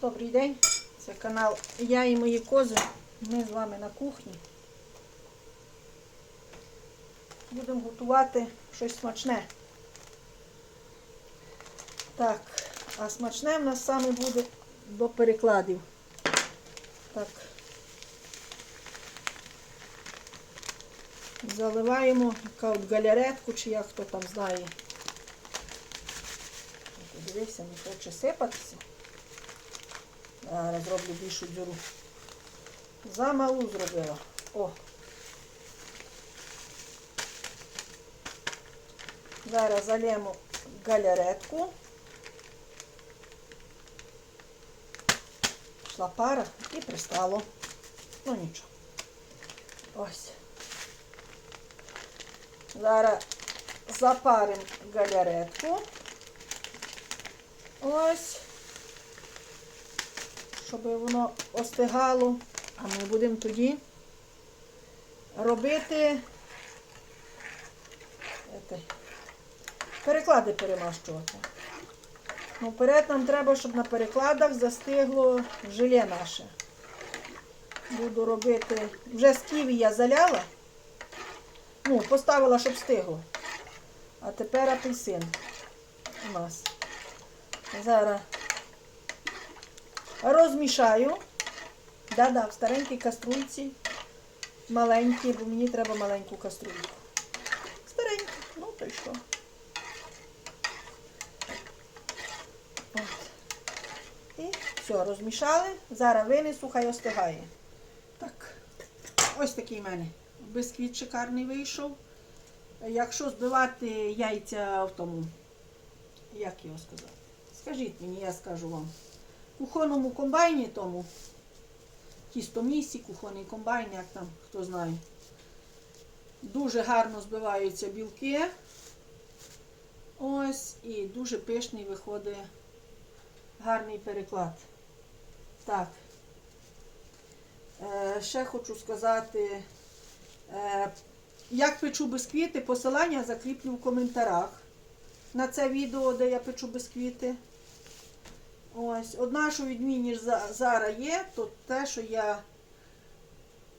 Добрий день, це канал Я і мої кози. Ми з вами на кухні. Будемо готувати щось смачне. Так, а смачне в нас саме буде до перекладів. Так. Заливаємо така от галяретку, чи як хто там знає. Подивився, не хоче сипатися. Зараз зроблю більшу діру. Замалу зробила. О. Зараз залємо галяретку. Пішла пара і пристало. Ну нічого. Ось. Зараз запаримо галяретку. Ось щоб воно остигало. А ми будемо тоді робити переклади перемащувати. Ну, вперед нам треба, щоб на перекладах застигло желе наше. Буду робити. Вже з я заляла. Ну, поставила, щоб стигло. А тепер апельсин у нас. Зараз розмішаю. Да-да, в старенькій каструльці. Маленькій, бо мені треба маленьку каструльку. Стареньку, ну то й що. От. І все, розмішали. Зараз винесу, хай остигає. Так, ось такий в мене бисквіт шикарний вийшов. Якщо збивати яйця в тому, як його сказати? Скажіть мені, я скажу вам кухонному комбайні тому, тістомісі, кухонний комбайн, як там, хто знає. Дуже гарно збиваються білки. Ось, і дуже пишний виходить гарний переклад. Так. Е, ще хочу сказати, е, як печу бисквіти, посилання закріплю в коментарях на це відео, де я печу бисквіти. Ось, одна, що відмінність зараз є, то те, що я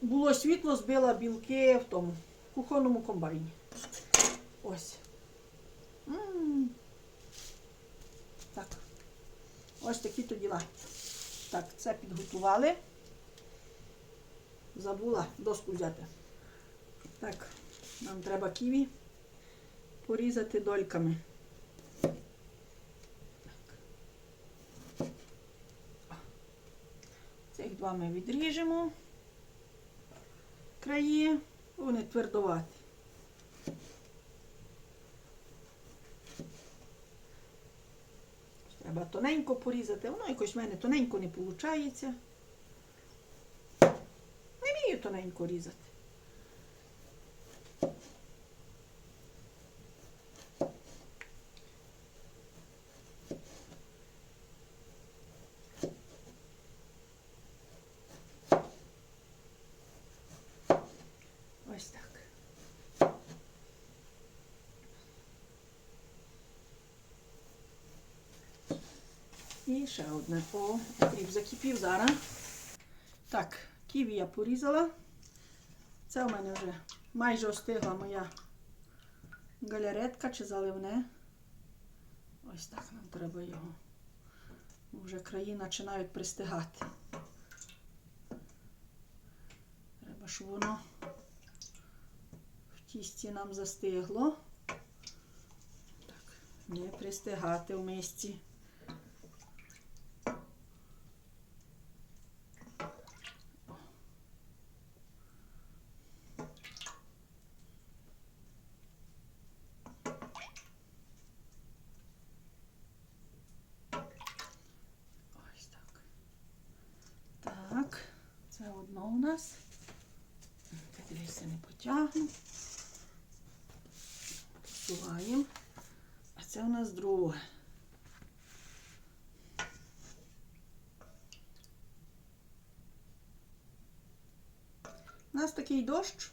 було світло, збила білки в тому кухонному комбайні. Ось. М. Так. Ось такі то діла. Так, це підготували. Забула доску взяти. Так, нам треба ківі порізати дольками. Цих два ми відріжемо краї, вони твердуваті. Треба тоненько порізати, воно якось в мене тоненько не виходить. Не вмію тоненько різати. Ось так. І ще одне. О, окріп закипів зараз. Так, ківі я порізала. Це у мене вже майже остигла моя галяретка чи заливне. Ось так нам треба його. Вже краї починають пристигати. Треба, щоб воно в тісті нам застигло. Так, не пристигати в мисці. Ось так. Так, це одно у нас. Дивіться, не потягну. Посуваємо. А у нас друге. У нас такий дощ.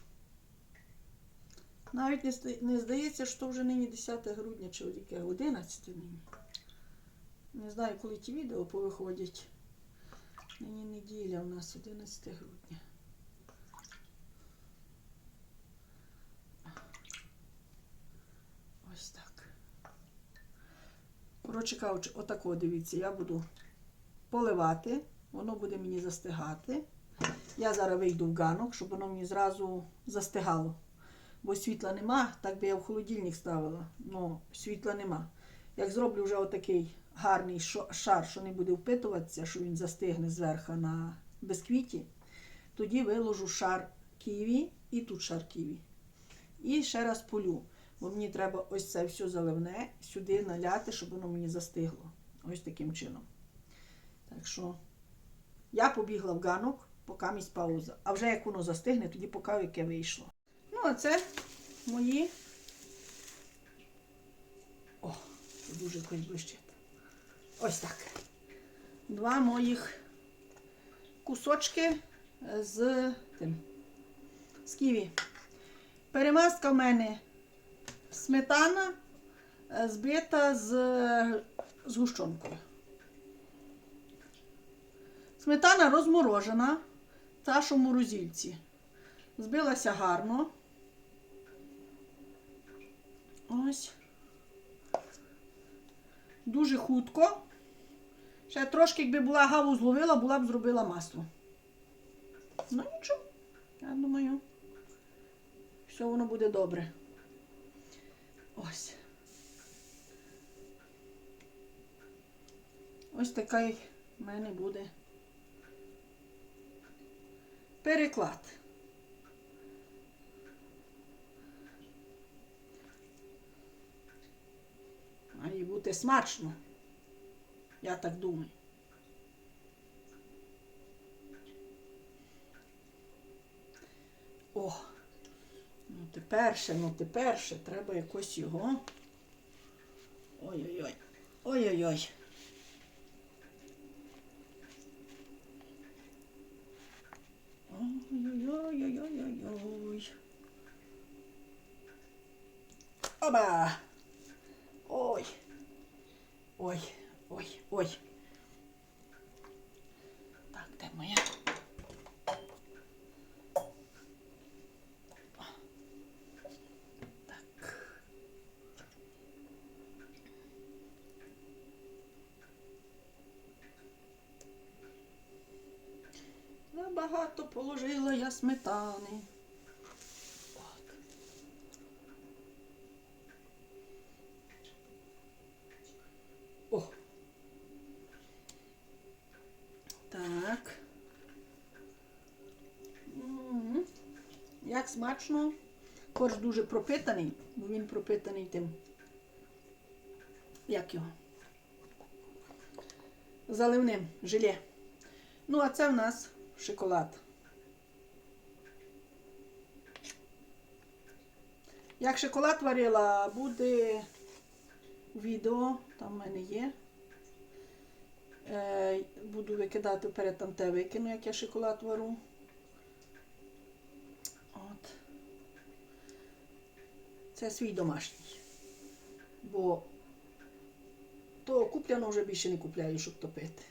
Навіть не, здається, що вже нині 10 грудня чи яке, 11 нині. Не знаю, коли ті відео повиходять. Нині неділя у нас 11 грудня. Ось так. Коротше кажучи, отако дивіться, я буду поливати, воно буде мені застигати. Я зараз вийду в ганок, щоб воно мені зразу застигало. Бо світла нема, так би я в холодильник ставила. Ну, світла нема. Як зроблю вже отакий гарний шар, що не буде впитуватися, що він застигне зверху на бисквіті, тоді виложу шар ківі і тут шар ківі. І ще раз полю. Бо мені треба ось це все заливне сюди наляти, щоб воно мені застигло. Ось таким чином. Так що я побігла в ганок, поки місць пауза. А вже як воно застигне, тоді покажу, яке вийшло. Ну, а це мої. О, дуже якось блищить. Ось так. Два моїх кусочки з тим. З ківі. Перемазка в мене сметана е, збита з згущенкою. Сметана розморожена, та що в. Збилася гарно. Ось. Дуже хутко. Ще трошки, якби була гаву зловила, була б зробила масло. Ну нічого, я думаю, все воно буде добре. Ось. Ось такий в мене буде переклад. Має бути смачно. Я так думаю. О, тепер ще, ну тепер ще треба якось його. Ой-ой-ой. Ой-ой-ой. Ой-ой-ой-ой-ой-ой. Оба! Ой. Ой, ой, ой. Так, де моя? Так. Забагато положила я сметани. От. О. Так. Як смачно. Корж дуже пропитаний, бо він пропитаний тим. Як його? Заливним желе. Ну, а це в нас шоколад. Як шоколад варила, буде відео, там в мене є. Е, буду викидати вперед там те викину, як я шоколад вару. От. Це свій домашній. Бо то купляно вже більше не купляю, щоб топити.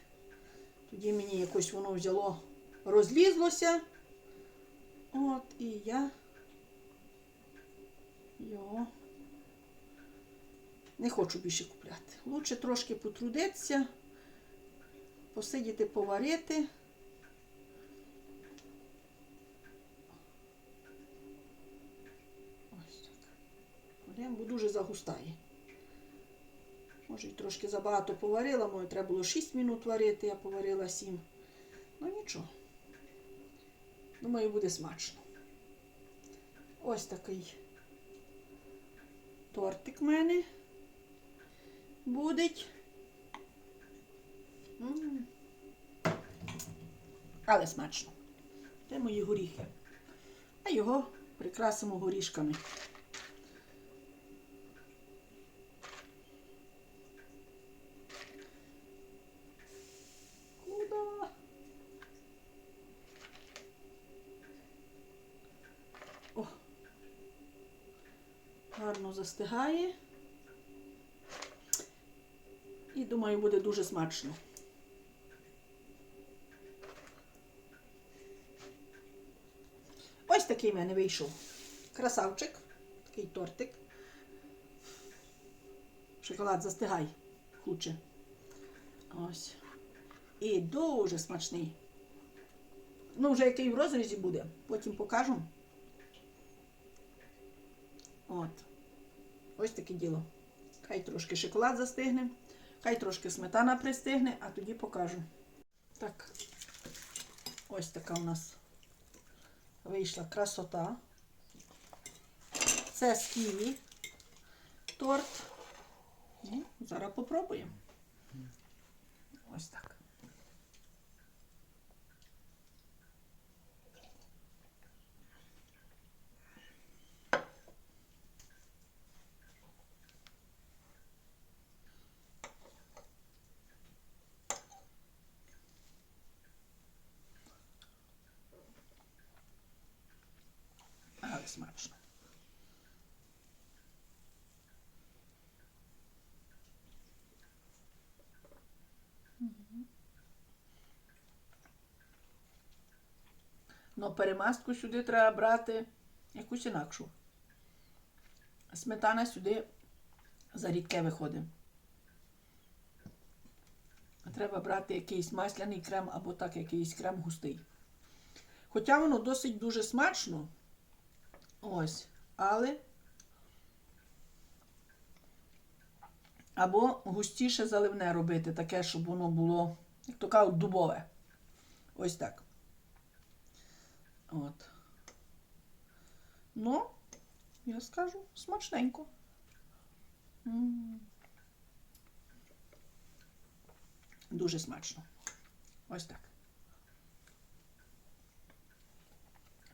Тоді мені якось воно взяло, розлізлося. От, і я його не хочу більше купляти. Лучше трошки потрудитися, посидіти, поварити. Ось так. Варимо, бо дуже загустає. Може, і трошки забагато поварила, може, треба було 6 минут варити, я поварила 7. Ну нічого. Думаю, буде смачно. Ось такий тортик в мене буде. Але смачно. Це мої горіхи. А його прикрасимо горішками. гарно застигає. І думаю, буде дуже смачно. Ось такий в мене вийшов. Красавчик, такий тортик. Шоколад застигай, хуче. Ось. І дуже смачний. Ну, вже який в розрізі буде, потім покажу. От. Ось таке діло. Хай трошки шоколад застигне, хай трошки сметана пристигне, а тоді покажу. Так. Ось така у нас вийшла красота. Це з ківі торт. Ну, зараз попробуємо. Ось так. Але смачно. Ну, перемастку сюди треба брати якусь інакшу. Сметана сюди за рідке виходить. Треба брати якийсь масляний крем або так якийсь крем густий. Хоча воно досить дуже смачно. Ось, але. Або густіше заливне робити, таке, щоб воно було, як то кажуть, дубове. Ось так. От. Ну, я скажу, смачненько. Дуже смачно. Ось так.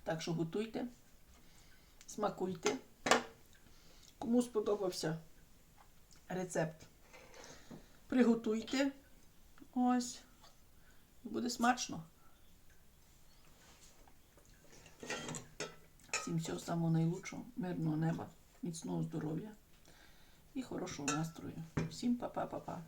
Так що готуйте, смакуйте. Кому сподобався рецепт, приготуйте. Ось. Буде смачно. Всім всього самого найлучшого, мирного неба, міцного здоров'я і хорошого настрою. Всім па-па-па-па.